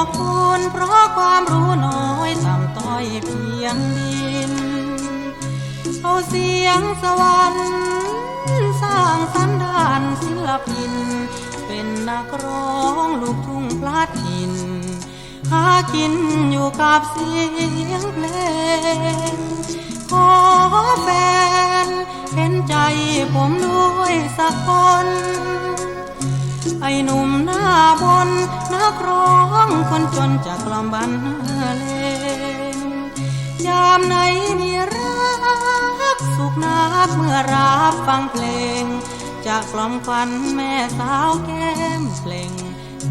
อกคูณเพราะความรู้น้อยต่ำต้อยเพียงดิน เอาเสียงสวรรค์สร้างสันดานศิลปิน เป็นนักร้องลูกทุ่งพลัดถิ่นหากินอยู่กับเสียงเพลง ขอแฟนเห็นใจผมด้วยสักคน ไอ้หนุ่มหน้าบนนักร้องคนจนจากลำบันเลงยามไหนมีรักสุขนักเมื่อรับฟังเพลง จากกล่อมควันแม่สาวแก้มเพลง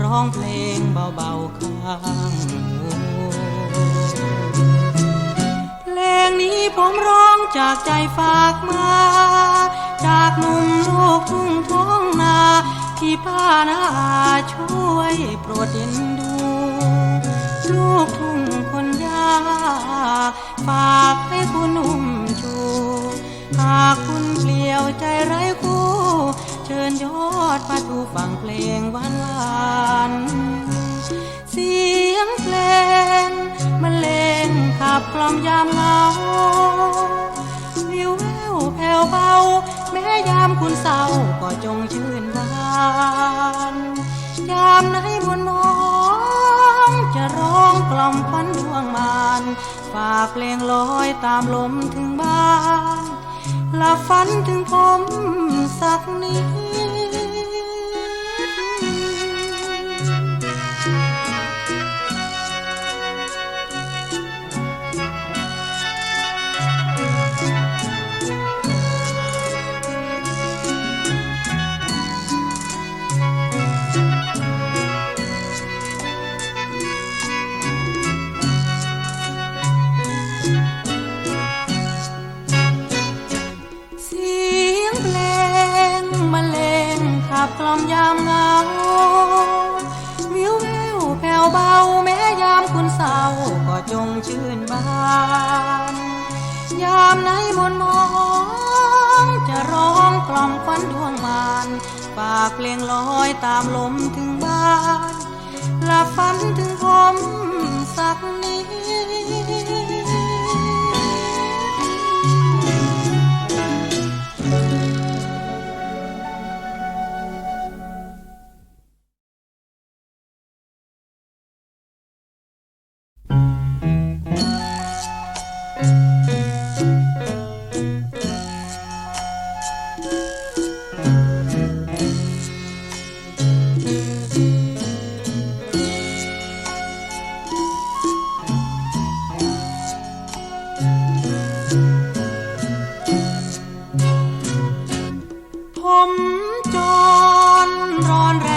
ร้องเพลงเบาๆข้างหูเพลงนี้ผมร้องจากใจฝากมา จากหนุ่มลูกทุ่งท้องนา ที่ป้านาอาช่วยโปรดเอ็นดู ลูกทุ่งคนยากฝากให้คุณนุ่มชู หากคุณเปลี่ยวใจไร้คู่ เชิญยอดมาดูฟังเพลงหวานหวานเสียงเพลงมันเลงขับกล่อมยามเหงาวิวแววแผ่วเบา ยามคุณเศร้าก็จงชื่นบานยามไหนมนมองจะร้องกล่อมควันดวงมานฝากเพลงลอยตามลมถึงบ้านหลับฝันถึงผมสักนิด ชื่นบาน ยามไหนมนมองจะร้องกล่อมควันดวงมานปากเพลงลอยตามลมถึงบ้านหลับฝันถึงผมสักนิ จนร้อนแร